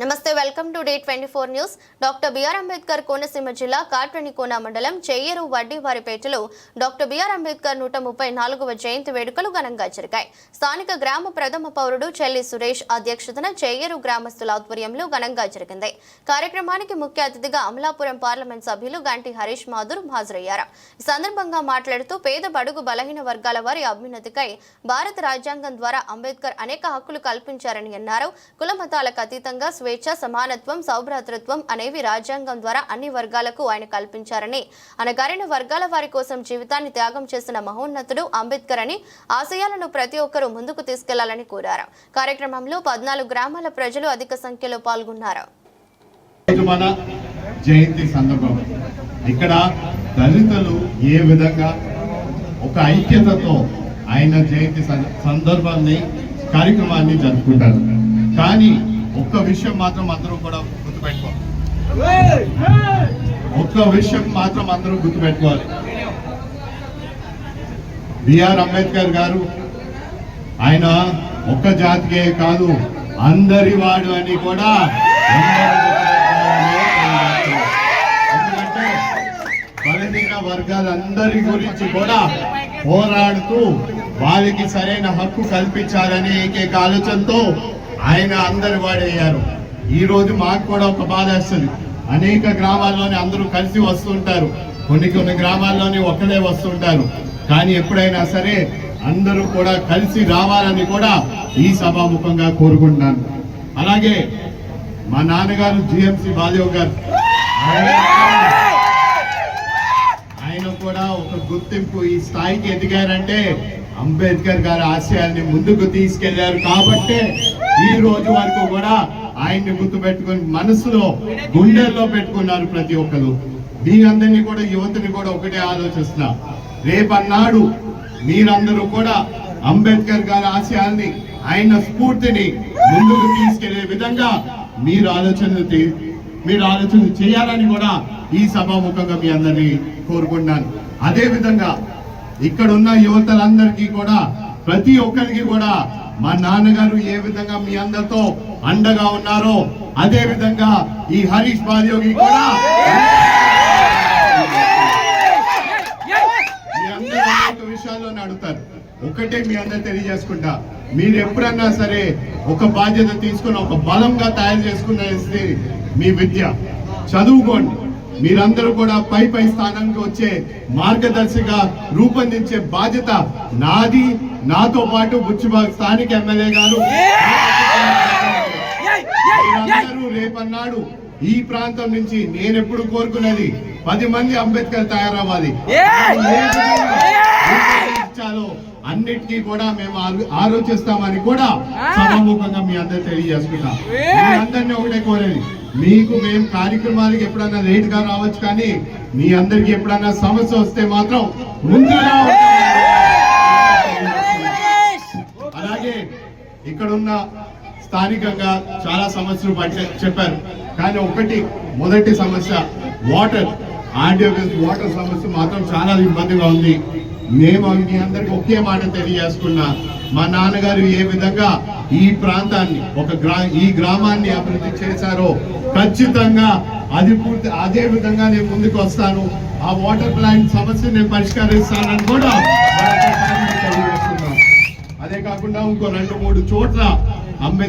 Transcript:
నమస్తే welcome to day twenty four news. Doctor BR Ambedkar Konaseema జిల్లా కాట్రనికోన మండలం చెయ్యరు వడ్డీవారిపేటలో డాక్టర్ బిఆర్ అంబేద్కర్ నూట ముప్పై నాలుగవ జయంతి వేడుకలు ఘనంగా జరిగాయి. స్థానిక గ్రామ ప్రథమ పౌరుడు చెల్లి సురేష్ అధ్యక్షతన చెయ్యరు గ్రామస్తుల ఆధ్వర్యంలో ఘనంగా జరిగింది. కార్యక్రమానికి ముఖ్య అతిథిగా అమలాపురం పార్లమెంట్ సభ్యులు గంటి హరీష్ మాధుర్ హాజరయ్యారు. ఈ సందర్భంగా మాట్లాడుతూ పేద బడుగు బలహీన వర్గాల వారి అభ్యున్నతికై భారత రాజ్యాంగం ద్వారా అంబేద్కర్ అనేక హక్కులు కల్పించారని అన్నారు. కుల మతాలకు అతీతంగా స్వేచ్ఛ సమానత్వం సౌభ్రాతృత్వం అనేవి రాజ్యాంగం ద్వారా అన్ని వర్గాలకు ఆయన కల్పించారని. అనగారిన వర్గాల వారి కోసం జీవితాన్ని త్యాగం చేసిన మహోన్నతుడు అంబేద్కర్ అని ఆశయాలను ప్రతి ఒక్కరూ ముందుకు తీసుకెళ్ళాలని కోరారు. కార్యక్రమంలో పద్నాలుగు గ్రామాల ప్రజలు అధిక సంఖ్యలో పాల్గొన్నారు. జయంతి సందర్భం. ఇక్కడ దళితులు ఏ విధంగా ఒక ఐక్యతతో ఆయన జయంతి సందర్భాన్ని కార్యక్రమాన్ని జరుపుకుంటారు. కానీ ఒక్క విషయం మాత్రం అందరూ కూడా గుర్తుపెట్టుకోవాలి. ఒక్క విషయం మాత్రం అందరూ గుర్తుపెట్టుకోవాలి. బిఆర్ అంబేద్కర్ గారు ఆయన ఒక్క జాతికే కాదు అందరి వాడు అని కూడా ఎందుకంటే బలహీన వర్గాలందరి గురించి కూడా పోరాడుతూ వారికి సరైన హక్కు కల్పించాలనే ఏకైక ఆలోచనతో ఆయన అందరి వాడయ్యారు. ఈ రోజు మాకు కూడా ఒక బాధ వస్తుంది. అనేక గ్రామాల్లోని అందరూ కలిసి వస్తుంటారు. కొన్ని కొన్ని గ్రామాల్లోని ఒక్కడే వస్తుంటారు. కానీ ఎప్పుడైనా సరే అందరూ కూడా కలిసి రావాలని కూడా ఈ సభాముఖంగా కోరుకుంటున్నాను. అలాగే మా నాన్నగారు జిఎంసి బాలదేవ్ గారు. ఆయన- ఆయన కూడా ఒక గుర్తింపు ఈ స్థాయికి ఎదిగారంటే అంబేద్కర్ గారి ఆశయాల్ని ముందుకు తీసుకెళ్ళారు కాబట్టే ఈ రోజు వరకు కూడా ఆయన్ని గుర్తు పెట్టుకుని మనసులో గుండెల్లో పెట్టుకున్నారు ప్రతి ఒక్కరు. మీ అందరినీ కూడా యువతని కూడా ఒకటే ఆలోచిస్తున్నా రేపన్నాడు మీరందరూ కూడా అంబేద్కర్ గారి ఆశయాల్ని ఆయన స్ఫూర్తిని ముందుకు తీసుకెళ్ళే విధంగా మీరు ఆలోచన మీరు ఆలోచన చేయాలని కూడా ఈ సభాముఖంగా మీ అందరినీ కోరుకుంటున్నాను. అదే విధంగా ఇక్కడ ఉన్న యువతలందరికీ కూడా ప్రతి ఒక్కరికి కూడా మా నాన్నగారు ఏ విధంగా మీ అందరితో అండగా ఉన్నారో అదే విధంగా ఈ హరీష్ బాలయోగి కూడా మీ అందరూ విషయాల్లోనే అడుగుతారు. ఒకటే మీ అందరు తెలియజేసుకుంటా మీరు ఎప్పుడన్నా సరే ఒక బాధ్యత తీసుకుని ఒక బలంగా తయారు చేసుకునేది మీ విద్య. చదువుకోండి. మీరందరూ కూడా పై పై స్థానానికి వచ్చే మార్గదర్శిగా రూపొందించే బాధ్యత నాది. నాతో పాటు బుచ్చిబాగ్ స్థానిక ఎమ్మెల్యే గారు. మీరందరూ రేపన్నాడు ఈ ప్రాంతం నుంచి నేను ఎప్పుడు కోరుకునేది పది మంది అంబేద్కర్ తయారవ్వాలి. రూపొందించాలో అన్నిటికీ కూడా మేము ఆలో- ఆలోచిస్తామని కూడా సభాముఖంగా మీ అందరు తెలియజేసుకుంటాం. మీ అందరినీ ఒకటే కోరేది మీకు మేము కార్యక్రమాలకు ఎప్పుడన్నా లేట్గా రావచ్చు కానీ మీ అందరికి ఎప్పుడన్నా సమస్య వస్తే మాత్రం ముందుగా అలాగే ఇక్కడ ఉన్న స్థానికంగా చాలా సమస్యలు పట్టే చెప్పారు. కానీ ఒకటి మొదటి సమస్య వాటర్. ఆర్డియో వాటర్ సమస్య మాత్రం చాలా ఇబ్బందిగా ఉంది. మేము మీ అందరికి ఒకే మాట తెలియజేస్తున్నా మా నాన్నగారు ఏ విధంగా ఈ ప్రాంతాన్ని ఒక గ్రా ఈ గ్రామాన్ని అభివృద్ధి చేశారో ఖచ్చితంగా అది పూర్తి అదే విధంగా నేను ముందుకు వస్తాను. ఆ వాటర్ ప్లాంట్ సమస్య నేను పరిష్కరిస్తానని కూడా మరొకసారి అదే కాకుండా ఇంకో రెండు మూడు చోట్ల అంబేద్కర్